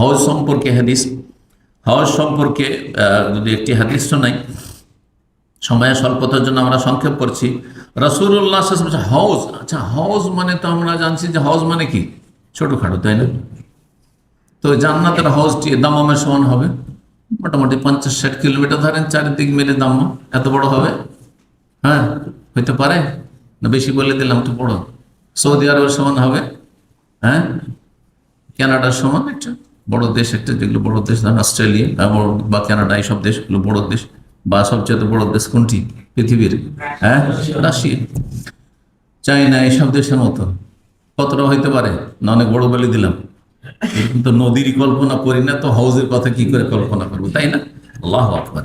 হজ সম্পর্কে হাদিস হজ সম্পর্কে যদি একটি হাদিস শোনাই, সময়ের স্বল্পতার জন্য আমরা সংক্ষেপ করছি। রসুল্লাহ হজ আচ্ছা হজ মানে তো আমরা জানছি যে হজ মানে কি? ছোটখাটো, তাই না? তো জান্নাতের হজটি দামামের সমান হবে। মোটামুটি পঞ্চাশ ষাট কিলোমিটার ধরেন, চারিদিক মিলে দাম এত বড় হবে? হ্যাঁ হইতে পারে। না, বেশি বলে দিলাম তো বড়। সৌদি আরবের সমান হবে। হ্যাঁ কানাডার সমান একটা বড় দেশ একটা, যেগুলো বড় দেশ ধরেন অস্ট্রেলিয়া বা কানাডা, এইসব দেশগুলো বড় দেশ বা সবচেয়ে বড় দেশ কোনটি? পৃথিবীর। হ্যাঁ? রাশিয়া। চাইনা এইসব দেশের মতো। কতটা হইতে পারে? না, অনেক বড় বলে দিলাম। এরকম তো নদীর কল্পনা করি না, তো হাউজের কথা কি করে কল্পনা করব, তাই না? আল্লাহ আকবর।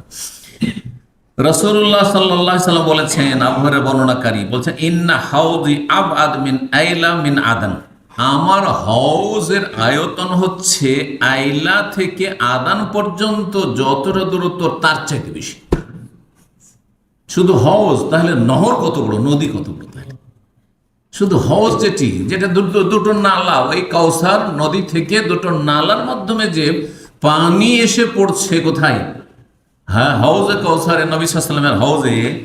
রসুল্লাহ সাল্লাহ সাল্লাম বলেছেন, আবহাওয়ার বর্ণনাকারী বলছেন, ইন্না হাউদি আব আদমিন আইলা মিন আদান। আমার হাউজের আয়তন হচ্ছে আইলা থেকে আদান পর্যন্ত যতটা দূরত্ব, তার চাইতে বেশি। শুধু হজ তাহলে নহর কত বড়, নদী কত বড় তাহলে? শুধু হজ যেটি, যেটা দুটো দুটো নালা, ওই কাউসার নদী থেকে দুটো নালার মাধ্যমে যে পানি এসে পড়ছে কোথায়? হ্যাঁ হাউজে কৌসারে নবী সাল্লামের হাউজে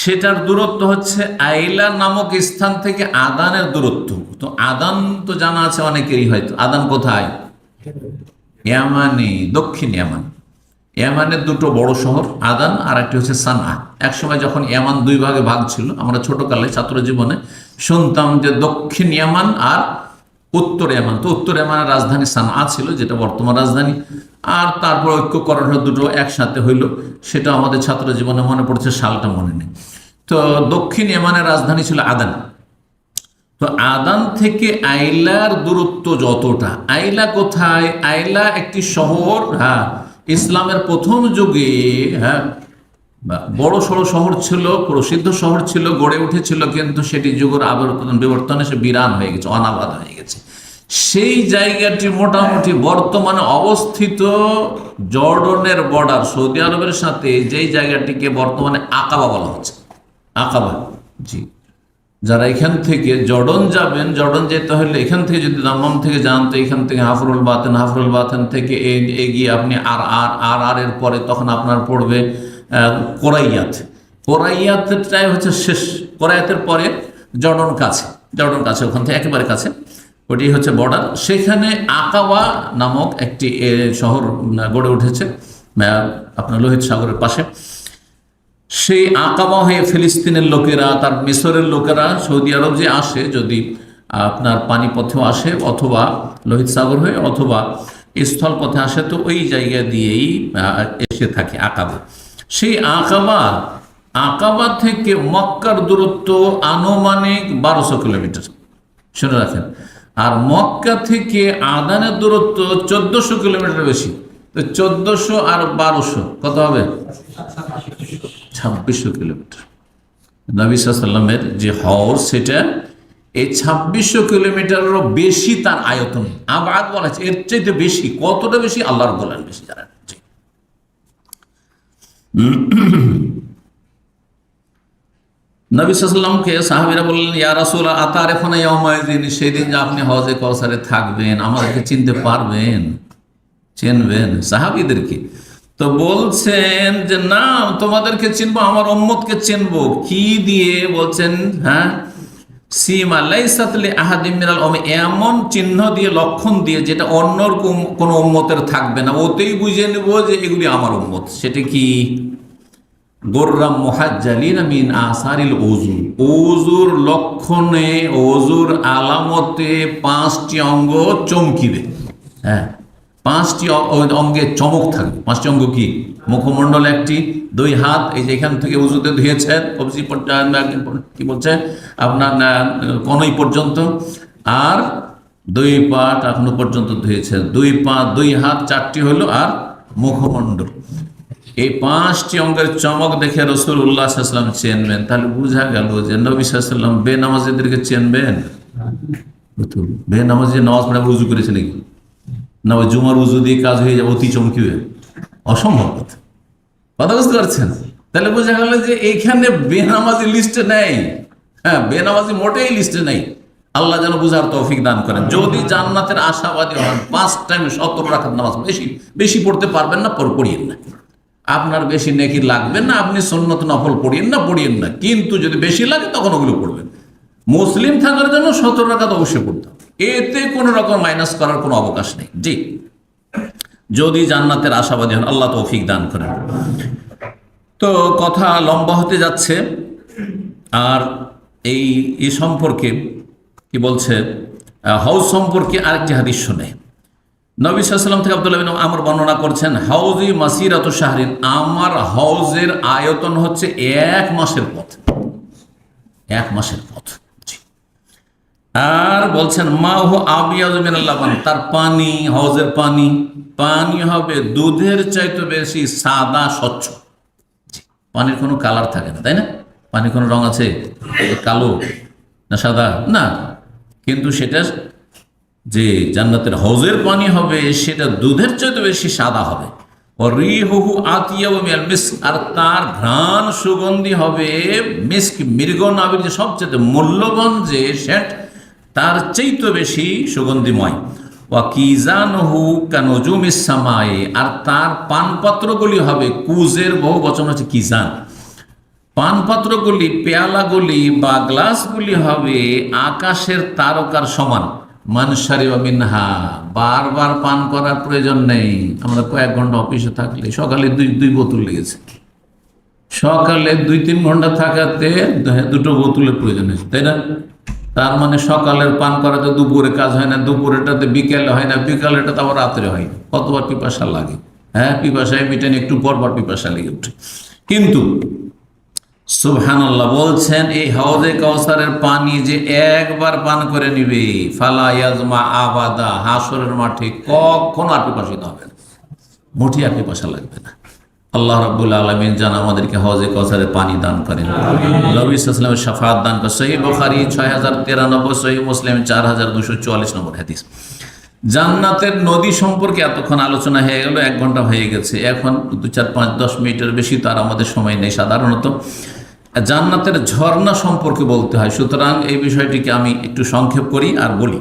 সেটার দূরত্ব হচ্ছে আইলা নামক স্থান থেকে আদানের দূরত্ব। তো আদান তো জানা আছে অনেকেরই হয়তো। আদান কোথায়? ইয়ামানি, দক্ষিণ ইয়ামান। ইয়ামানের দুটো বড় শহর, আদান, আর একটি হচ্ছে সানা একসময় যখন ইয়ামান দুই ভাগে ভাগ ছিল, আমরা ছোটকালে ছাত্র জীবনে শুনতাম যে দক্ষিণ ইয়ামান আর উত্তর এমান। তো উত্তর এমানের রাজধানী সানা ছিল, যেটা বর্তমান রাজধানী। আর তারপর ঐক্যকরণ দুটো একসাথে হইল, সেটা আমাদের ছাত্র জীবনে মনে পড়ছে, সালটা মনে নেই। তো দক্ষিণ এমানের রাজধানী ছিল আদান। তো আদান থেকে আইলার দূরত্ব যতটা, আইলা কোথায়? আইলা একটি শহর হ্যাঁ ইসলামের প্রথম যুগে হ্যাঁ বড় সড়ো শহর ছিল, প্রসিদ্ধ শহর ছিল, গড়ে উঠেছিল, কিন্তু সেটি যুগের আবর্তন বিবর্তনে সে বিরান হয়ে গেছে, অনাবাদ হয়ে গেছে। সেই জায়গাটি মোটামুটি বর্তমানে অবস্থিত জর্ডনের বর্ডার, সৌদি আরবের সাথে যেই জায়গাটিকে বর্তমানে আকাবা বলা হচ্ছে। আকাবা, জি। যারা এখান থেকে জর্ডন যাবেন, জর্ডন যেতে হলে এখান থেকে যদি দাম্মাম থেকে যান, তো এখান থেকে হাফরুল বাতেন হাফরুল বাতেন থেকে এগিয়ে আপনি আর আর আর আর এর পরে তখন আপনার পড়বে কোরাইয়াত। কোরাইয়াতটাই হচ্ছে শেষ। কোরাইয়াতের পরে জর্ডন কাছে জর্ডন কাছে, ওখান থেকে একেবারে কাছে। ওটি হচ্ছে বর্ডার। সেখানে আকাওয়া নামক একটি শহর গড়ে উঠেছে আপনার লোহিত সাগরের পাশে। সেই আকামা হয়ে ফিলিস্তিনের লোকেরা, তার মিশরের লোকেরা, সৌদি আরব যে আসে, যদি আপনার পানিপথেও আসে, অথবা লোহিত সাগর হয়ে, অথবা স্থল পথে আসে, তো ওই জায়গা দিয়েই এসে থাকে আকাবা সেই আকাবা আকাবা থেকে মক্কার দূরত্ব আনুমানিক বারোশো কিলোমিটার। শুনে রাখেন। আর মক্কা থেকে আদানের দূরত্ব চোদ্দশো কিলোমিটার বেশি। তো চোদ্দশো আর বারোশো, কত হবে? ছাব্বিশশো কিলোমিটার। নবী সাল্লামের যে হর সেটা এই ছাব্বিশশো কিলোমিটারেরও বেশি তার আয়তন। আবার বলা এর চাইতে বেশি, কতটা বেশি? আল্লাহর বলেন বেশি জানেন। নবী সাহাবিরা বললেন, ইয়া রাসূল আতার এখন ইয়াউমাইদিন সেদিন যে আপনি হজে কৌসারে থাকবেন, আমাদেরকে চিনতে পারবেন, চিনবেন, সাহাবিদেরকে। তো বলছেন যে, না, তোমাদেরকে চিনবো, আমার উম্মতকে চিনবো। কি দিয়ে বলছেন হ্যাঁ? সিমা লাইসাতলি আহাদিম মিনাল এমন চিহ্ন দিয়ে, লক্ষণ দিয়ে, যেটা অন্যর কোন- উম্মতের থাকবে না। ওতেই বুঝে নেব যে, এগুলি আমার উম্মত। সেটা কি? গোর্রাম মোহাজ্জালিন মিন আসারিল ওজু ওজুর লক্ষণে ওজুর আলামতে পাঁচটি অঙ্গ চমকিবে হ্যাঁ পাঁচটি অঙ্গে চমক থাকবে পাঁচটি অঙ্গ কি? মুখমণ্ডল একটি, দুই হাত, এই যে এখান থেকে উজুতে ধুয়েছেন, কবজি পর্যন্ত কি বলছে? আপনার কনই পর্যন্ত। আর দুই পা এখনও পর্যন্ত ধুয়েছেন। দুই পা, দুই হাত, চারটি হলো আর মুখমণ্ডল। এই পাঁচটি অঙ্গের চমক দেখে রসুল উল্লাহাম চেনবেন। তাহলে বোঝা গেল যে নবী সাল্লাম বেনামাজিদেরকে চেনবেন? বেনামাজি নামাজ পড়ে উজু করেছে নাকি? না জুমার উজু দিয়ে কাজ হয়ে যাবে, অতি চমকিবে অসম্ভব কথা। কথা বুঝতে পারছেন? তাহলে বোঝা গেল যে এইখানে বেনামাজি লিস্টে নেই। হ্যাঁ বেনামাজি মোটেই লিস্টে নেই। আল্লাহ যেন বুঝার তৌফিক দান করেন। যদি জান্নাতের আশাবাদী হন, পাঁচ টাইম সত্তর রাখার নামাজ বেশি বেশি পড়তে পারবেন না, পর পড়িয়েন না। আপনার বেশি নেকি লাগবে না, আপনি সন্ন্যত নফল পড়িয়েন না পড়িয়েন না। কিন্তু যদি বেশি লাগে, তখন ওগুলো পড়বেন। মুসলিম থাকার জন্য সত্তর রাখাত অবশ্যই পড়তে হবে। এতে কোনো রকম মাইনাস করার কোনো অবকাশ নেই। জি। যদি জান্নাতের আশাবাদী হন, আল্লাহ তৌফিক দান করেন। তো কথা লম্বা হতে যাচ্ছে। আর এই সম্পর্কে কি বলছে? হাউস সম্পর্কে আরেকটি হাদিস শুনে। নবী সাল্লাম থেকে আব্দুল্লাহ আমর বর্ণনা করছেন, হাউজি মাসিরাত শাহরিন, আমার হাউজের আয়তন হচ্ছে এক মাসের পথ। এক মাসের পথ। আর বলছেন, মা হো আবিয়াজমিনাল্লাবান তার পানি, হাউজের পানি পানি হবে দুধের চাইতে বেশি সাদা স্বচ্ছ। পানির কোনো কালার থাকে না, তাই না? পানির কোনো রং আছে, কালো না সাদা? না। কিন্তু সেটা যে জান্নাতের হজের পানি হবে, সেটা দুধের চাইতে বেশি সাদা হবে। আর তার ঘ্রাণ সুগন্ধি হবে মিস্ক মৃগ নাবির যে সবচেয়ে মূল্যবান যে সেন্ট তার চাইতে বেশি সুগন্ধিময়। ও কিজানহু কানজুম ইসামায়ে আর তার পানপাত্রগুলি হবে কুজের বহু বচন হচ্ছে কিজান। পানপাত্রগুলি, পেয়ালাগুলি বা গ্লাসগুলি হবে আকাশের তারকার সমান। মানসারি বা মিনহা, বারবার পান করার প্রয়োজন নেই। আমরা কয়েক ঘণ্টা অফিসে থাকলে সকালে দুই দুই বোতল লেগেছে সকালে দুই, তিন ঘণ্টা থাকাতে দুটো বোতলের প্রয়োজন হয়েছে, তাই না? তার মানে সকালের পান করাতে দুপুরে কাজ হয় না দুপুরেটাতে বিকেলে হয় না বিকালেটা তো রাত্রে হয় কতবার পিপাসা লাগে? হ্যাঁ পিপাসায় মিটেন, একটু পর পর পিপাসা লেগে ওঠে। কিন্তু সুবহানাল্লাহ বলছেন এই হাউজে কাউসারের পানি যে একবার পান করে নিবে ফালা ইয়াজমা আবাদা হাসরের মাঠে কখনো আর পিপাসিত হবে না। মুঠি আর পিপাসা লাগবে না। আল্লাহ রাব্বুল আলমিন জান আমাদেরকে হজে কসারে পানি দান করেন। নবী ইসলামের শাফাত দান করেন। সহি বখারি ছয় হাজার তিরানব্বই সহি মুসলিম চার হাজার দুশো চুয়াল্লিশ নম্বর হাদিস। জান্নাতের নদী সম্পর্কে এতক্ষণ আলোচনা হয়ে গেল এক ঘণ্টা হয়ে গেছে। এখন দু চার পাঁচ দশ মিনিটের বেশি তো আর আমাদের সময় নেই সাধারণত। জান্নাতের ঝর্ণা সম্পর্কে বলতে হয়। সুতরাং এই বিষয়টিকে আমি একটু সংক্ষেপ করি আর বলি।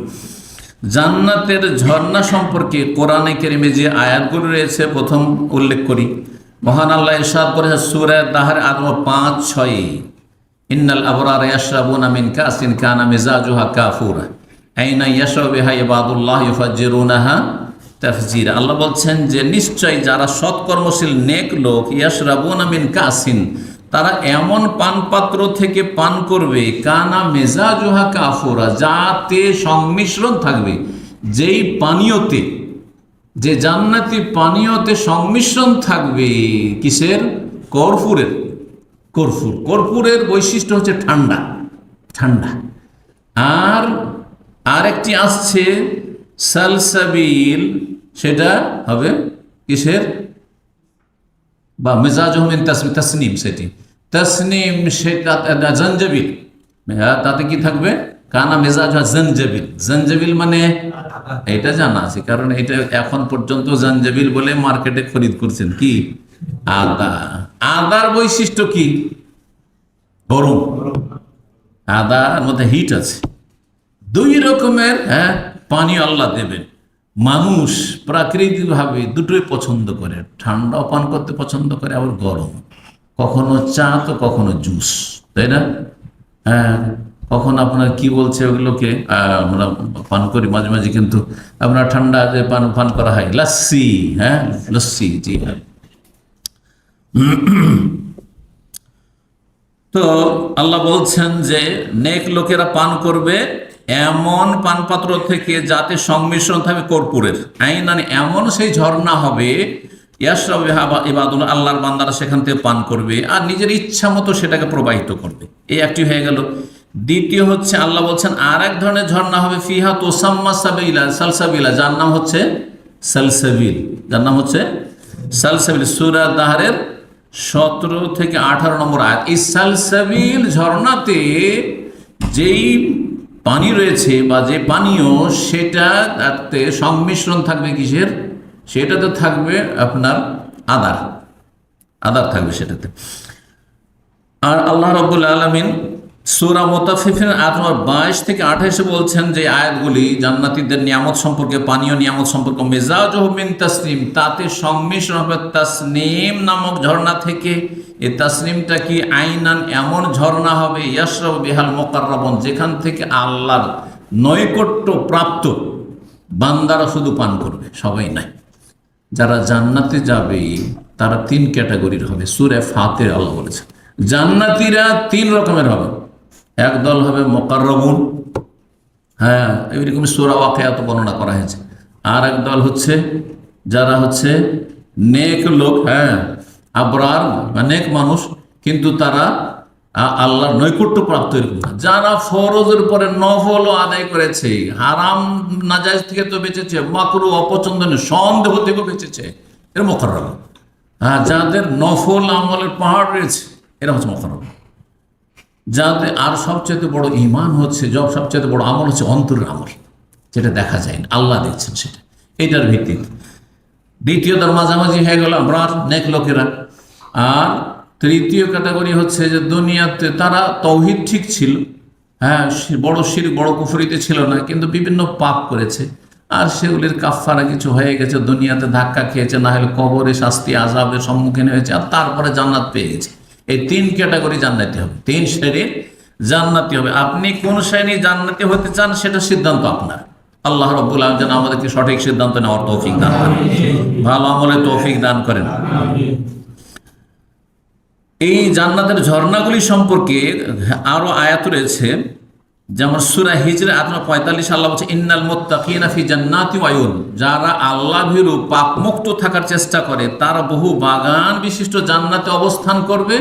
জান্নাতের ঝর্ণা সম্পর্কে কোরআনে কেরিমে যে আয়াতগুলো রয়েছে, প্রথম উল্লেখ করি। মহান আল্লাহ ইরশাদ করেছে সুরে দাহার আদম পাঁচ, ছয়ে। ইন্নাল আবরার ইয়াশরাবুন মিন কাসিন কানা মিজাজুহা কাফুরা। আইনা ইয়াশরাবু বিহা ইবাদুল্লাহ ইউফাজ্জিরুনাহা তাফজিরা। আল্লাহ বলছেন যে নিশ্চয় যারা সৎকর্মশীল, নেক লোক, ইয়াশরাবুনা মিন কাসিন তারা এমন পানপাত্র থেকে পান করবে, কানা মেজাজুহা কাফোরা, যাতে সংমিশ্রণ থাকবে। যেই পানীয়তে, যে জান্নাতি পানীয়তে সংমিশ্রণ থাকবে, কিসের? কর্পূরের কর্পূর কর্পূরের বৈশিষ্ট্য হচ্ছে ঠান্ডা। ঠান্ডা। আর আরেকটি আসছে, সালসাবিল, সেটা হবে কিসের? বা মেজাজ মিন তাসনিম সেটি। তাসনিম সেটা জঞ্জবিল। তাতে কি থাকবে? কানা মেজাজ হয় জঞ্জবিল। জঞ্জবিল মানে এটা জানা আছে, কারণ এটা এখন পর্যন্ত জঞ্জবিল বলে মার্কেটে খরিদ করছেন। কি? আদা। আদার বৈশিষ্ট্য কি? গরম। আদার মধ্যে হিট আছে। দুই রকমের হ্যাঁ পানি আল্লাহ দেবেন। মানুষ প্রাকৃতিকভাবে দুটোই পছন্দ করে। ঠান্ডাও পান করতে পছন্দ করে, আবার গরম। কখনো চা তো কখনো জুস, তাই না? হ্যাঁ কখন আপনার কি বলছে ওগুলোকে? আমরা পান করি মাঝে মাঝে, কিন্তু আপনার ঠান্ডা যে পান পান করা হয়, লাস্সি হ্যাঁ? লস্যি জি হ্যাঁ। তো আল্লাহ বলছেন যে, নেক লোকেরা পান করবে এমন পানপাত্র থেকে যাতে সংমিশ্রণ থাকবে কর্পূরের। আইন মানে এমন সেই ঝর্ণা হবে আল্লাহর বান্দারা সেখান থেকে পান করবে আর নিজের ইচ্ছা মতো সেটাকে প্রবাহিত করবে। এই একটি হয়ে গেল। দ্বিতীয় হচ্ছে আল্লাহ বলছেন আর এক ধরনের ঝর্ণা হবে ফিহা তোসাম্মা সাবিলা, সালসাবিলা, যার নাম হচ্ছে সালসাবিল। যার নাম হচ্ছে সালসাবিল। সুরা দাহারের সতেরো থেকে আঠারো নম্বর আয়াত। এই সালসাবিল ঝর্ণাতে যেই পানি রয়েছে বা যে পানীয়, সেটা তাতে সংমিশ্রণ থাকবে কিসের? সেটাতে থাকবে আপনার আদার। আদার থাকবে সেটাতে। আর আল্লাহ রব্বুল আলমিন সুরা মোতাফিফিন আয়াত নম্বর বাইশ থেকে আঠাইশে বলছেন যে আয়াতগুলি জান্নাতীদের নিয়ামত সম্পর্কে, পানীয় নিয়ামত সম্পর্কে মেজাজ তাসনিম, তাতে সংমিশ্রণ হবে তাসনিম নামক ঝর্ণা থেকে এ তাসলিমটা কি আইনান এমন ঝর্ণা হবে? ইয়াসরব বিহাল মোকাররবন, যেখান থেকে আল্লাহর নৈকট্য প্রাপ্ত বান্দারা শুধু পান করবে, সবাই নাই। যারা জান্নাতে যাবে, তারা তিন ক্যাটাগরির হবে। সুরে ফাতে আল্লাহ বলেছে জান্নাতিরা তিন রকমের হবে। এক দল হবে মোকাররবুন হ্যাঁ এইরকম সুরা ওয়াকেয়াত বর্ণনা করা হয়েছে। আর এক দল হচ্ছে, যারা হচ্ছে নেক লোক হ্যাঁ আবরার বা নেক মানুষ, কিন্তু তারা আল্লাহর নৈকট্য প্রাপ্ত এরকম না। যারা ফরজের পরে নফল আদায় করেছে, হারাম নাজাইজ থেকে তো বেঁচেছে, মাকরু অপছন্দনীয় সন্দেহ থেকে বেঁচেছে, এর মোকাররব। হ্যাঁ যাদের নফল আমলের পাহাড় রয়েছে, এরা হচ্ছে মোকাররব। যাদের, আর সবচেয়ে বড় ইমান হচ্ছে, যব সবচেয়ে বড় আমল হচ্ছে অন্তরের আমল, যেটা দেখা যায় না, আল্লাহ দেখছেন সেটা। এটার ভিত্তিতে। দ্বিতীয় তার মাঝামাঝি হয়ে গেল আমরা নেক লোকেরা। আর তৃতীয় ক্যাটাগরি হচ্ছে যে দুনিয়াতে তারা তৌহিদ ঠিক ছিল। হ্যাঁ বড় শির, বড় কুফরিতে ছিল না, কিন্তু বিভিন্ন পাপ করেছে। আর সেগুলির কাফারা কিছু হয়ে গেছে, দুনিয়াতে ধাক্কা খেয়েছে, না হলে কবরে শাস্তি আজাবের সম্মুখীন হয়েছে, আর তারপরে জান্নাত পেয়ে গেছে। এই তিন ক্যাটাগরি জান্নাতি হবে, তিন শ্রেণির জান্নাতি হবে। আপনি কোন শ্রেণি জান্নাতি হতে চান সেটা সিদ্ধান্ত আপনার। আল্লাহ রব্বুল আলম যেন আমাদেরকে সঠিক সিদ্ধান্ত নেওয়ার তৌফিক দান করেন। ভালো আমলে তৌফিক দান করেন। এই জান্নাতের ঝর্ণাগুলি সম্পর্কে আরও আয়াত রয়েছে, যেমন সুরা হিজরা আত্মা পঁয়তাল্লিশ, আল্লাহ বলছে, ইন্নাল মোত্তাকিনা ফি জান্নাতি যারা আল্লাহ ভীরু পাপ মুক্ত থাকার চেষ্টা করে, তারা বহু বাগান বিশিষ্ট জান্নাতে অবস্থান করবে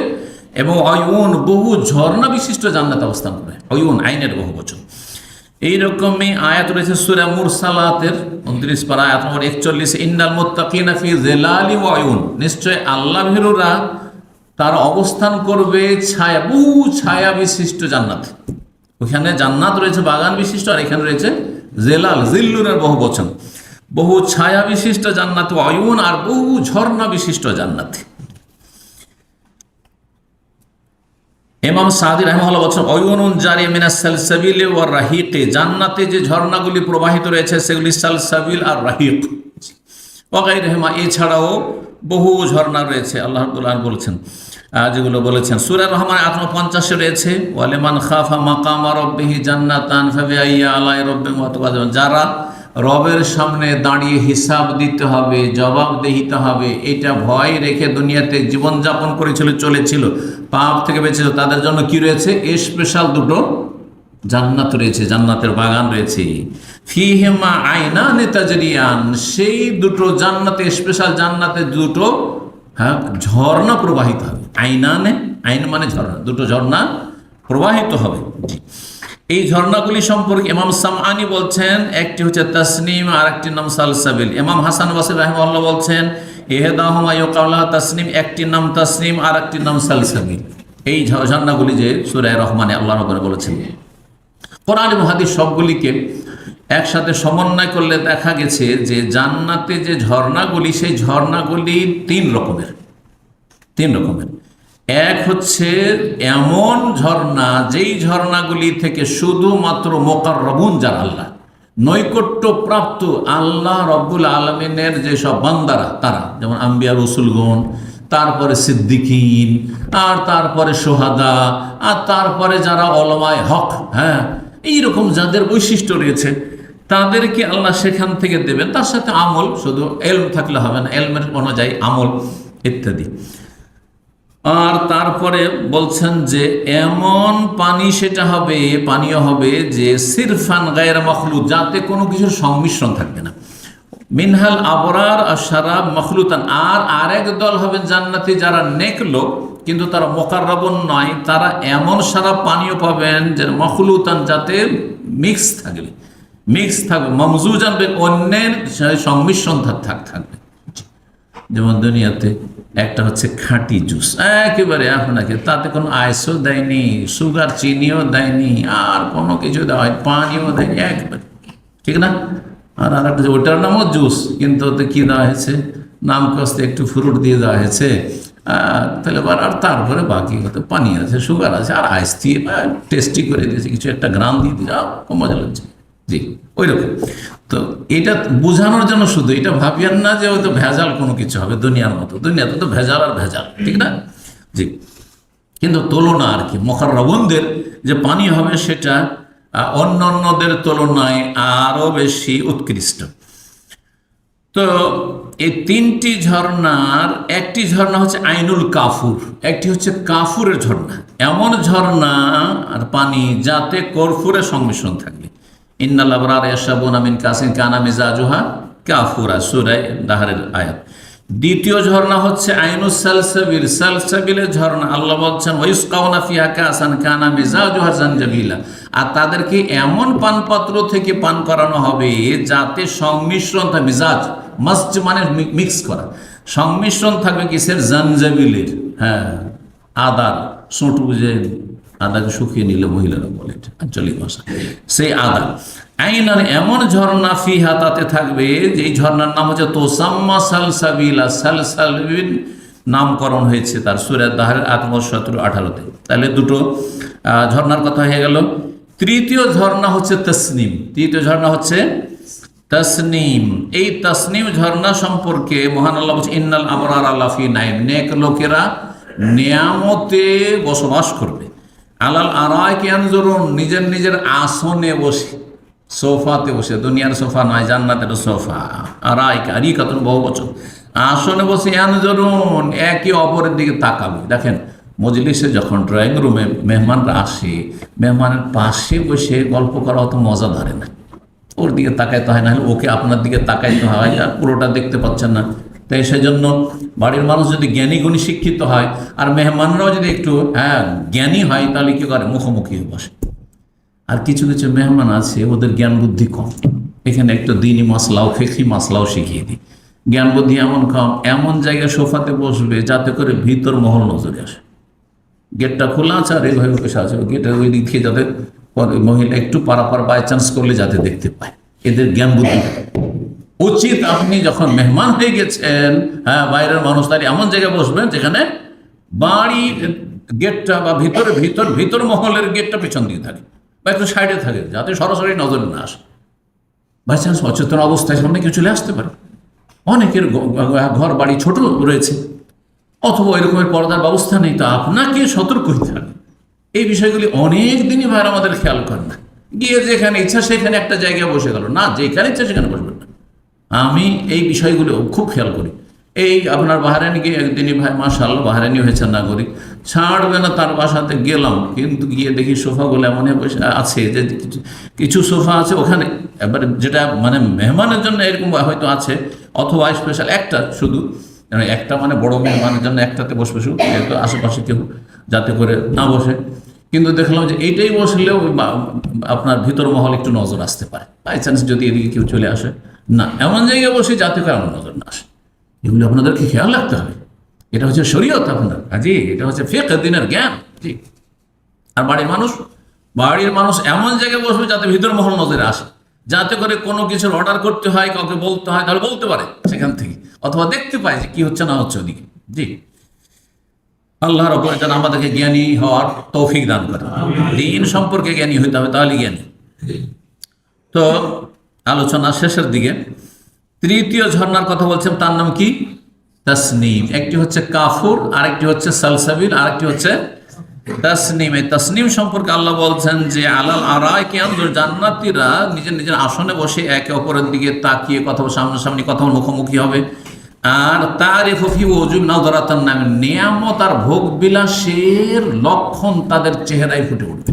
এবং অয়ুন বহু ঝর্ণা বিশিষ্ট জান্নাতে অবস্থান করবে। অয়ুন আইনের বহু বচন। এইরকমই আয়াত রয়েছে সুরা মুরসালাতের উনত্রিশ পারা আয়াত নম্বর একচল্লিশ, ইন্নাল মোত্তাকিনা ফি জেলালি ওয়ায়ুন নিশ্চয় আল্লাহ ভীরুরা তার অবস্থান করবে ছায়া বহু ছায়া বিশিষ্ট জান্নাত। ওখানে জান্নাত রয়েছে, বাগান বিশিষ্ট, আর এখানে রয়েছে জেলাল জিল্লুরের বহু বচন। বহু ছায়া বিশিষ্ট জান্নাত, অয়ুন, আর বহু ঝর্ণা বিশিষ্ট জান্নাত। এমাম সাদি রহমাল্লাহ বলছেন, অয়ুনুন জারি মিনা সালসাবিল ও রাহিকে। জান্নাতে যে ঝর্ণাগুলি প্রবাহিত রয়েছে, সেগুলি সালসাবিল আর রাহিক। ওগাই রহমা এছাড়াও বহু ঝর্ণা রয়েছে, আল্লাহ বলছেন। যেগুলো বলেছেন। সুরা রহমান আত্ম পঞ্চাশে রয়েছে, ওয়ালেমান খাফা মাকামা রব্বিহি জান্নাতান ফাবি আইয়া আলাই রব্বে যারা রবের সামনে দাঁড়িয়ে হিসাব দিতে হবে, জবাব দিতে হবে, এটা ভয় রেখে দুনিয়াতে জীবনযাপন করেছিল, চলেছিল, পাপ থেকে বেঁচেছিল, তাদের জন্য কি রয়েছে? স্পেশাল দুটো জান্নাত রয়েছে, জান্নাতের বাগান রয়েছে। ফিহেমা আয়না নেতাজরিয়ান সেই দুটো জান্নাতে, স্পেশাল জান্নাতে দুটো হ্যাঁ? ঝর্ণা প্রবাহিত হবে। আইনানে, আইন মানে ঝর্ণা। দুটো ঝর্ণা প্রবাহিত হবে। এই ঝর্ণাগুলি সম্পর্কে ইমাম সামআনি বলছেন, একটি হচ্ছে তাসনিম আর একটি নাম সালসাবিল। ইমাম হাসান বাসির রাহিমাল্লাহ বলছেন এহেদাহমা ইউকাউলা তাসনিম, একটি নাম তাসনিম আর একটি নাম সালসাবিল। এই ঝর্ণাগুলি যে সুরায় রহমানে আল্লাহ রব্বুল বলেছেন। কোরআন এবং সবগুলিকে একসাথে সমন্বয় করলে দেখা গেছে যে জান্নাতে যে ঝর্ণাগুলি, সেই ঝর্ণাগুলি তিন রকমের তিন রকমের। এক হচ্ছে এমন ঝর্ণা, যেই ঝর্ণাগুলি থেকে শুধুমাত্র মোকার রবুন যার আল্লাহ নৈকট্য প্রাপ্ত আল্লাহ রব্বুল আলমিনের যেসব বান্দারা, তারা, যেমন আম্বিয়া রসুলগণ, তারপরে সিদ্দিকিন, আর তারপরে সোহাদা, আর তারপরে যারা অলমায় হক হ্যাঁ এইরকম যাদের বৈশিষ্ট্য রয়েছে তাদেরকে আল্লাহ সেখান থেকে দেবেন। তার সাথে আমল, শুধু এলম থাকলে হবে না, এলমের অনুযায়ী আমল ইত্যাদি। আর তারপরে বলছেন যে, এমন পানি সেটা হবে, পানীয় হবে যে, সিরফান গায়ের মখলুদ যাতে কোনো কিছুর সংমিশ্রণ থাকবে না। মিনহাল আবরার আর সারাব মখলুতান। আর আরেক দল হবে জান্নাতি যারা নেক লোক, কিন্তু তারা মোকাররবন নয়, তারা এমন সারা পানীয় পাবেন যে মখলুতান যাতে মিক্স থাকবে মিক্স থাকবে মমজু জানবে, অন্যের সংমিশ্রণ থাক- থাক, থাকবে। যেমন দুনিয়াতে একটা হচ্ছে খাঁটি জুস। একেবারে এখন আপনাকে, তাতে কোনো আইসও দেয়নি, সুগার, চিনিও দেয়নি, আর কোনো কিছু দেওয়া হয় পানিও দেয়নি, একবারে। ঠিক না? আর আর একটা ওটার নামও জুস, কিন্তু ওতে কী দেওয়া হয়েছে? নাম কস্তে একটু ফ্রুট দিয়ে দেওয়া হয়েছে। তাহলে এবার আর তারপরে বাকি হয়তো পানি আছে, সুগার আছে, আর আইস দিয়ে টেস্টি করে দিয়েছে, কিছু একটা গ্রাম দিয়ে দিয়ে যাও খুব মজা লাগছে। জি ওই রকম তো এটা বোঝানোর জন্য শুধু এটা ভাবিয়েন না যে হয়তো ভেজাল কোনো কিছু হবে দুনিয়ার মতো। দুনিয়াতে তো ভেজাল আর ভেজাল, ঠিক না? জি। কিন্তু তুলনা আর কি মকরবনদের যে পানি হবে সেটা অন্য অন্যদের তুলনায় আরও বেশি উৎকৃষ্ট। তো এই তিনটি ঝর্ণার, একটি ঝর্ণা হচ্ছে আইনুল কাফুর, একটি হচ্ছে কাফুরের ঝর্ণা। এমন ঝর্ণা আর পানি যাতে কর্ফুরের সংমিশ্রণ থাকবে কাসিন কানা দাহারের আয়াত। দ্বিতীয় ঝর্ণা হচ্ছে ঝর্ণা কাসান কানা আর তাদেরকে এমন পানপাত্র থেকে পান করানো হবে যাতে সংমিশ্রণ মিজাজ, মাস্ট মানে মিক্স করা। সংমিশ্রণ থাকবে কিসের? জানজাবিলের। হ্যাঁ আদার, সোঁটু যে আদাকে শুকিয়ে নিলে মহিলারা বলে, আঞ্চলিক ভাষা। সেই আদা। আইনার এমন ঝর্ণা ফি হাতাতে থাকবে যে ঝর্ণার নাম হচ্ছে তোসাম্মা সালসাবিলা সালসাবিন নামকরণ হয়েছে তার সুরের দাহারের আত্ম আঠারোতে। তাহলে দুটো ঝর্ণার কথা হয়ে গেল। তৃতীয় ঝর্ণা হচ্ছে তসনিম। তৃতীয় ঝর্ণা হচ্ছে তসনিম। এই তসনিম ঝর্ণা সম্পর্কে মহান আল্লাহ বলছে, ইন্নাল আমরার আল্লাফি নাইম। নেক লোকেরা নিয়ামতে বসবাস করবে। আলাল আরায় কেন নিজের নিজের আসনে বসে, সোফাতে বসে, দুনিয়ার সোফা নয়, জান্নাতের সোফা। আরাই কারি কাতুন বহু বছর আসনে বসে এন জরুন একে অপরের দিকে তাকাবে। দেখেন, মজলিসে যখন ড্রয়িং রুমে মেহমানরা আসে, মেহমানের পাশে বসে গল্প করা অত মজা ধরে না। ওর দিকে তাকাইতে হয় না ওকে আপনার দিকে তাকাইতে হয়, আর পুরোটা দেখতে পাচ্ছেন না। তাই সেজন্য বাড়ির মানুষ যদি জ্ঞানী গুণী শিক্ষিত হয়, আর মেহমানরাও যদি একটু হ্যাঁ জ্ঞানী হয়, তাহলে কি করে? মুখোমুখি বসে। আর কিছু কিছু মেহমান আছে, ওদের জ্ঞান বুদ্ধি কম। এখানে একটা দিনই মাসলাও ফেকি মাসলাও শিখিয়ে দিই। জ্ঞান বুদ্ধি এমন কম, এমন জায়গায় সোফাতে বসবে যাতে করে ভিতর মহল নজরে আসে। গেটটা খোলা আছে, আর এইভাবে বসে আছে। গেটের ওই দিক থেকে যাতে মহিলা একটু পারাপার বাই চান্স করলে যাতে দেখতে পায়। এদের জ্ঞান বুদ্ধি উচিত আপনি যখন মেহমান হয়ে গেছেন হ্যাঁ বাইরের মানুষ তাই এমন জায়গায় বসবেন যেখানে বাড়ির গেটটা বা ভিতরে, ভিতর ভিতর মহলের গেটটা পেছন দিকে থাকে বা একটু সাইডে থাকে, যাতে সরাসরি নজরে না আসে। বাই চান্স অচেতন অবস্থায় সামনে কেউ চলে আসতে পারে। অনেকের ঘর, বাড়ি ছোট রয়েছে। অথবা এরকমের পর্দার ব্যবস্থা নেই, তো আপনাকে সতর্ক হতে হবে। এই বিষয়গুলি অনেক দিনই ভাইয়ের আমাদের খেয়াল করেন না গিয়ে যেখানে ইচ্ছা সেখানে একটা জায়গায় বসে গেল। না, যেখানে ইচ্ছা সেখানে বসবেন না। আমি এই বিষয়গুলো খুব খেয়াল করি। এই আপনার বাহারানি গিয়ে একদিনই ভাই মাশাল বাহারানি হয়েছে নাগরিক। ছাড়বে না তার বাসাতে, গেলাম। কিন্তু গিয়ে দেখি সোফাগুলো এমন আছে যে কিছু- কিছু সোফা আছে ওখানে। এবার যেটা মানে মেহমানের জন্য এরকম হয়তো আছে, অথবা স্পেশাল একটা শুধু। মানে একটা মানে বড় মেহমানের জন্য একটাতে বসবে শুধু, যেহেতু আশেপাশে কেউ যাতে করে না বসে। কিন্তু দেখলাম যে এইটাই বসলেও আপনার ভিতর মহল একটু নজর আসতে পারে। বাই চান্স যদি এদিকে কেউ চলে আসে। না এমন জায়গায় বসে যাতে করে আমার নজর না আসে। এগুলো আপনাদেরকে খেয়াল রাখতে হবে। এটা হচ্ছে শরীয়ত আপনার। জি এটা হচ্ছে ফেক দিনের জ্ঞান। জি। আর বাড়ির মানুষ বাড়ির মানুষ এমন জায়গায় বসবে যাতে ভিতর মহল নজরে আসে। যাতে করে কোনো কিছুর অর্ডার করতে হয় কাউকে বলতে হয় তাহলে বলতে পারে সেখান থেকে। অথবা দেখতে পায় যে কি হচ্ছে না হচ্ছে ওদিকে। জি। আল্লাহর ওপরে যেন আমাদেরকে জ্ঞানী হওয়ার তৌফিক দান করে দিন সম্পর্কে জ্ঞানী হইতে হবে তাহলে জ্ঞানী। তো আলোচনা শেষের দিকে তৃতীয় ঝর্ণার কথা বলছেন, তার নাম কি? তসনিম। একটি হচ্ছে কাফুর, আরেকটি হচ্ছে সালসাবিল, আরেকটি হচ্ছে তসনিম। এই তসনিম সম্পর্কে আল্লাহ বলছেন যে, আলাল আরায় কেন জান্নাতিরা নিজের নিজের আসনে বসে একে অপরের দিকে তাকিয়ে কথা সামনাসামনি কথা মুখোমুখি হবে। আর তার ফফি ওজুব নজরাতার নামে, নিয়ামত আর ভোগ বিলাসের লক্ষণ তাদের চেহারায় ফুটে উঠবে।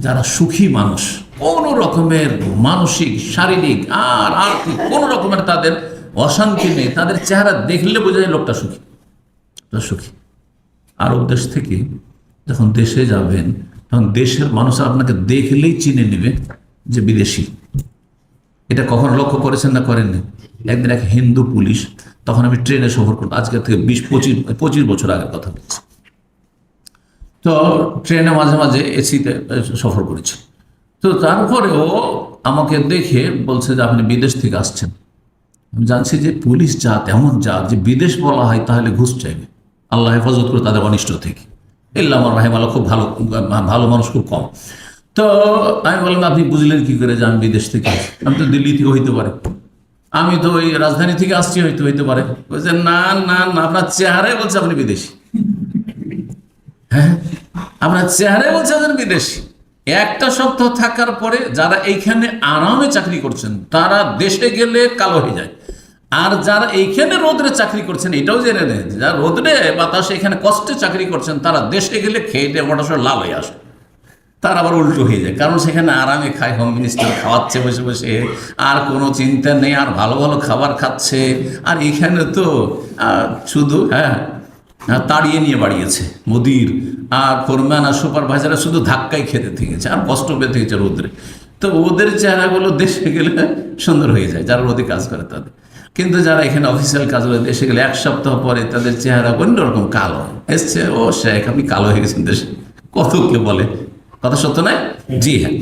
যারা সুখী মানুষ, কোন রকমের মানসিক, শারীরিক আর আর্থিক কোন রকমের তাদের অশান্তি নেই। তাদের চেহারা দেখলে বোঝা যায় লোকটা সুখী। সুখী। আরব দেশ থেকে যখন দেশে যাবেন, তখন দেশের মানুষ আপনাকে দেখলেই চিনে নেবে যে বিদেশি। এটা কখন লক্ষ্য করেছেন না করেননি? একদিন এক হিন্দু পুলিশ, তখন আমি ট্রেনে সফর করতাম। আজকে থেকে বিশ, পঁচিশ পঁচিশ বছর আগের কথা বলছি। তো ট্রেনে মাঝে মাঝে এসিতে সফর করেছি। তো তারপরেও আমাকে দেখে বলছে যে, আপনি বিদেশ থেকে আসছেন। আমি জানছি যে, পুলিশ জাত এমন জাত যে বিদেশ বলা হয়, তাহলে ঘুষ চাইবে। আল্লাহ হেফাজত করে তাদের অনিষ্ট থেকে। ইল্লা আমার রাহিম আল্লাহ খুব ভালো ভালো মানুষ, খুব কম। তো আমি বললাম, আপনি বুঝলেন কি করে যে আমি বিদেশ থেকে আমি তো দিল্লি থেকে হইতে পারে। আমি তো ওই রাজধানী থেকে আসছি হয়তো হইতে পারে। বলছে, না না না, আপনার চেহারাই বলছে আপনি বিদেশি। হ্যাঁ? আপনার চেহারাই বলছে আপনি বিদেশি। একটা সপ্তাহ থাকার পরে যারা এইখানে আরামে চাকরি করছেন, তারা দেশে গেলে কালো হয়ে যায়। আর যারা এইখানে রোদরে চাকরি করছেন, এটাও জেনে নেন যারা রোদরে বাতাসে এখানে কষ্টে চাকরি করছেন, তারা দেশে গেলে খেয়ে দিয়ে মোটা সোটা লাল হয়ে আসে। তার আবার উল্টো হয়ে যায়, কারণ সেখানে আরামে খায় হোম মিনিস্টার খাওয়াচ্ছে বসে বসে, আর কোনো চিন্তা নেই, আর ভালো ভালো খাবার খাচ্ছে। আর এখানে তো শুধু হ্যাঁ তাড়িয়ে নিয়ে বাড়িয়েছে, মুদির আর ফোরম্যান আর সুপারভাইজাররা শুধু ধাক্কাই খেতে থেকেছে আর কষ্ট পেতে থেকেছে রোদরে। তো ওদের চেহারাগুলো দেশে গেলে সুন্দর হয়ে যায়, যারা রোদে কাজ করে তাদের। কিন্তু যারা এখানে অফিসিয়াল কাজ করে, দেশে গেলে এক সপ্তাহ পরে তাদের চেহারা অন্যরকম কালো এসছে, ও শেখ, আপনি কালো হয়ে গেছেন দেশে। কত কে বলে? কথা সত্য নয়? জি হ্যাঁ।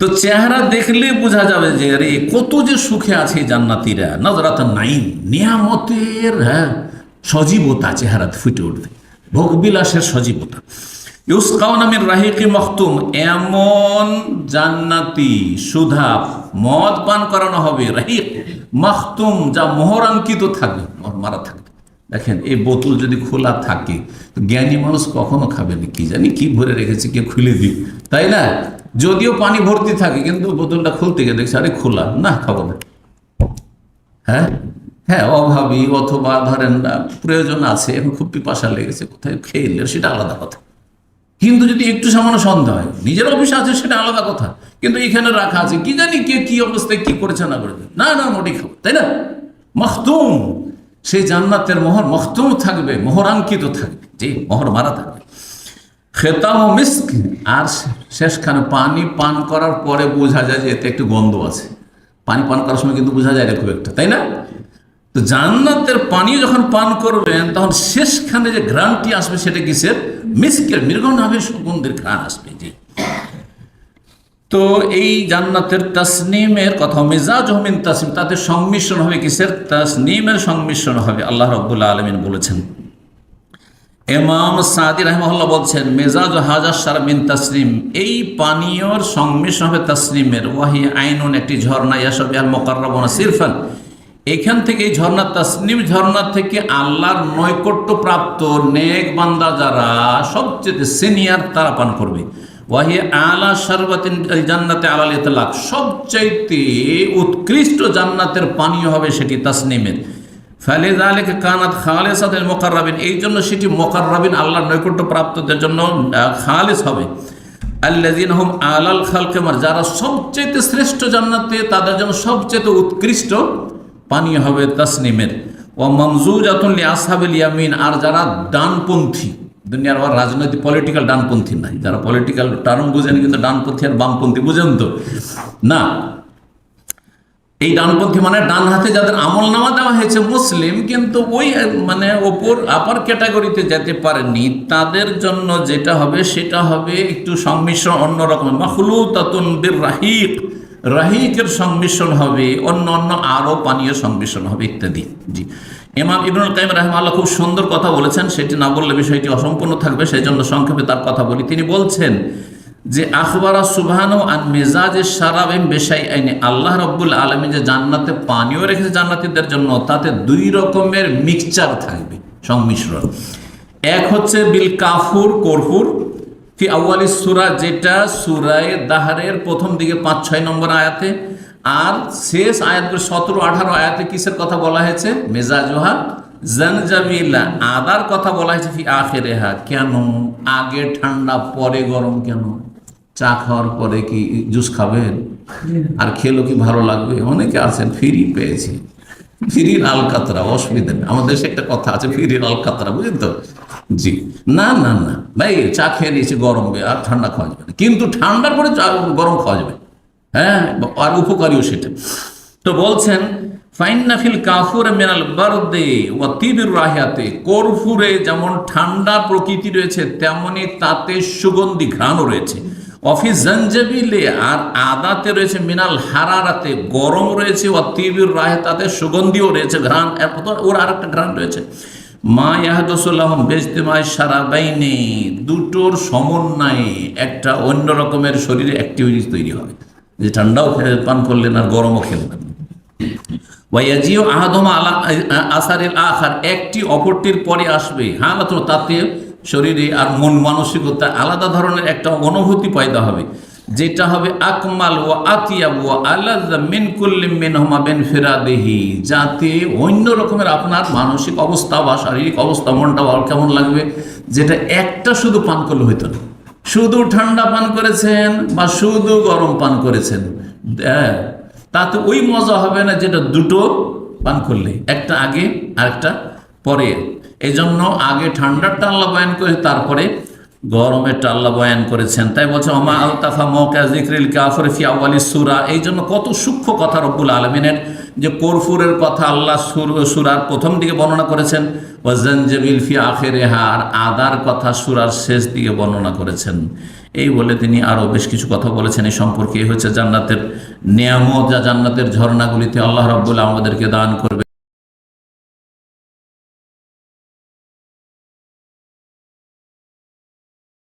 তো চেহারা দেখলে বোঝা যাবে যে, আরে, কত যে সুখে আছে জান্নাতিরা। নজরাত নাইন নিয়ামতের হ্যাঁ সজীবতা, চেহারাতে ফুটে উঠবে। ভোগবিলাসের সজীবতা। ইউসকাও নামের রাহিকি মখতুম, এমন জান্নাতি সুধা মদ পান করানো হবে, রাহিক, মখতুম, যা মোহরাঙ্কিত থাকবে মারা থাকবে। দেখেন, এই বোতল যদি খোলা থাকে জ্ঞানী মানুষ কখনো খাবে না। কি জানি কি ভরে রেখেছে, কে খুলে দিই তাই না? যদিও পানি ভর্তি থাকে, কিন্তু বোতলটা খুলতে গিয়ে দেখছে, আরে খোলা, না, খাব না। হ্যাঁ? হ্যাঁ অভাবী অথবা ধরেন প্রয়োজন আছে, এখন খুব পিপাসা লেগেছে, কোথায় খেয়ে নিলে, সেটা আলাদা কথা। কিন্তু যদি একটু সামান্য সন্দেহ হয়, নিজের অফিসে আছে সেটা আলাদা কথা, কিন্তু এখানে রাখা আছে, কি জানি কে কি অবস্থায় কি করেছে না করেছে। না না, মোটেই খাব, তাই না? মখতুম সেই জান্নাতের মোহর মখতুম থাকবে মোহরাঙ্কিত থাকবে, যে মোহর মারা থাকবে। খেতাম মিস্ক, আর শেষখানে পানি পান করার পরে বোঝা যায় যে এতে একটু গন্ধ আছে। পানি পান করার সময় কিন্তু বোঝা যায় না খুব একটা, তাই না? তো জান্নাতের পানি যখন পান করবেন, তখন শেষখানে যে ঘ্রাণটি আসবে সেটা কিসের? মিসকের মৃগনাভের সুগন্ধের ঘ্রাণ আসবে, জি। তো এই জান্নাতের তাসনিমের কথা, মেজাজ হমিন তাসনিম তাতে সংমিশ্রণ হবে কিসের? তাসনিমের সংমিশ্রণ হবে, আল্লাহ রব্বুল্লাহ আলমিন বলেছেন। এমাম সাদি রহমহল্লা বলছেন, মেজাজ হাজার সারা মিন তাসনিম, এই পানীয়র সংমিশ্রণ হবে তাসনিমের। ওয়াহি আইনুন, একটি ঝর্ণা ইয়াসব আল মোকাররবনা সিরফান। এখান থেকে এই ঝর্ণা, তাসনিম ঝর্ণা থেকে আল্লাহর নৈকট্য প্রাপ্ত নেক বান্দা যারা, সবচেয়ে সিনিয়র তারা পান করবে। ওয়াহি আলা শরবতিন জান্নাতে আলাল ইতলাক। সবচাইতে উৎকৃষ্ট জান্নাতের পানীয় হবে সেটি তাসনিমের। ফলে জালেকে কানাত খালেসাদের মোকাররাবিন। এই জন্য সেটি মোকাররাবিন আল্লাহর নৈকট্য প্রাপ্তদের জন্য খালেস হবে। আল্লাদিন হোম আলাল খালকেমার যারা সবচেয়ে শ্রেষ্ঠ জান্নাতে তাদের জন্য সবচেয়ে উৎকৃষ্ট পানীয় হবে তাসনিমের। ও মমজুজ আতুল্লি আসহাবিল ইয়ামিন, আর যারা ডানপন্থী, দুনিয়ার আবার রাজনৈতিক পলিটিক্যাল ডানপন্থী নাই, যারা পলিটিক্যাল টার্ম বুঝেন কিন্তু ডানপন্থী আর বামপন্থী বুঝেন তো। না, এই ডানপন্থী মানে ডান হাতে যাদের আমল নামা দেওয়া হয়েছে মুসলিম, কিন্তু ওই মানে ওপর আপার ক্যাটাগরিতে যেতে পারেনি, তাদের জন্য যেটা হবে সেটা হবে একটু সংমিশ্রণ, অন্যরকম। মাহলু তাতুনবির রাহিক। রাহিকের সংমিশ্রণ হবে, অন্য অন্য আরও পানীয় সংমিশ্রণ হবে ইত্যাদি। জি। ইমাম ইবনুল কাইম রাহমাল্লাহ খুব সুন্দর কথা বলেছেন, সেটি না বললে বিষয়টি অসম্পূর্ণ থাকবে সেই জন্য সংক্ষেপে তার কথা বলি। তিনি বলছেন যে, আখবারা সুবহান আন মেজাজে সারাবেম বেশাই আইনে আল্লাহ রব্বুল আলমী যে জান্নাতে পানীয় রেখেছে জান্নাতিদের জন্য, তাতে দুই রকমের মিক্সচার থাকবে, সংমিশ্রণ। এক হচ্ছে বিল কাফুর, করফুর ফি আউয়ালি সুরা যেটা সুরায় দাহারের প্রথম দিকে পাঁচ ছয় নম্বর আয়াতে আর শেষ আয়াতগুলো সতেরো আঠারো আয়াতে কিসের কথা বলা হয়েছে? মেজাজোহা জনজাবিল্লা আদার কথা বলা হয়েছে ফি আখেরেহা। কেন? আগে ঠান্ডা পরে গরম কেন? চা খাওয়ার পরে কি জুস খাবেন? আর খেলো কি ভালো লাগবে? অনেকে আছেন ফ্রি পেয়েছি। ফিরির আল কাতরা অসুবিধা নেই। আমাদের দেশে একটা কথা আছে, ফিরির আল কাতরা বুঝলেন তো? জি। না না না। ভাই, চা খেয়ে নিয়েছি, গরম আর ঠান্ডা খাওয়া যাবে। কিন্তু ঠান্ডার পরে চা, গরম খাওয়া যাবে। হ্যাঁ? আর উপকারীও সেটা। তো বলছেন ফাইনাফিল কাফুর মেনাল বারদে ও তিবির রাহিয়াতে। করফুরে যেমন ঠান্ডা প্রকৃতি রয়েছে, তেমনি তাতে সুগন্ধি ঘ্রাণও রয়েছে। অফিস জঞ্জবিলে আর আদাতে রয়েছে মিনাল হারারাতে, গরম রয়েছে ও তিবির রাহে তাতে সুগন্ধিও রয়েছে ঘ্রাণ। ওর আর একটা ঘ্রাণ রয়েছে। মা ইয়াহদুসুল্লাহম বেজতেমায় সারা বাইনে দুটোর সমন্বয়ে একটা অন্য রকমের শরীরে অ্যাক্টিভিটিস তৈরি হবে যে ঠান্ডাও পান করলেন আর গরমও খেলবেন ওয়াইয়াজিও আহাদমা আলা আসারের আখার, একটি অপরটির পরে আসবে। হ্যাঁ তাতে শরীরে আর মন মানসিকতা আলাদা ধরনের একটা অনুভূতি পয়দা হবে যেটা হবে আকমাল ও আতিয়া ও আল্লাহ মিন কুল্লিম মিন হমা বেন ফেরাদেহি যাতে অন্য রকমের আপনার মানসিক অবস্থা বা শারীরিক অবস্থা মনটা কেমন লাগবে যেটা একটা শুধু পান করলে হইতো না। শুধু ঠান্ডা পান করেছেন বা শুধু গরম পান করেছেন হ্যাঁ, তাতে ওই মজা হবে না যেটা দুটো পান করলে একটা আগে আর একটা পরে। এই জন্য আগে ঠান্ডারটা আল্লাহ বয়ান করে তারপরে গরমেরটা আল্লাহ বয়ান করেছেন। তাই বলছে অমা আলতাফা মৌকা জিক্রিল কাফর আওয়ালি সুরা। এই জন্য কত সূক্ষ্ম কথা রব্বুল আলমিনের যে কর্ফুরের কথা আল্লাহ সুর, সুরার প্রথম দিকে বর্ণনা করেছেন ওয়াজানজেবিল ফি আখেরেহা। আর আদার কথা সুরার শেষ দিকে বর্ণনা করেছেন। এই বলে তিনি আরও বেশ কিছু কথা বলেছেন। এই সম্পর্কে হচ্ছে জান্নাতের নিয়ামত, যা জান্নাতের ঝর্ণাগুলিতে আল্লাহ রব্বুল আমাদেরকে দান করবে।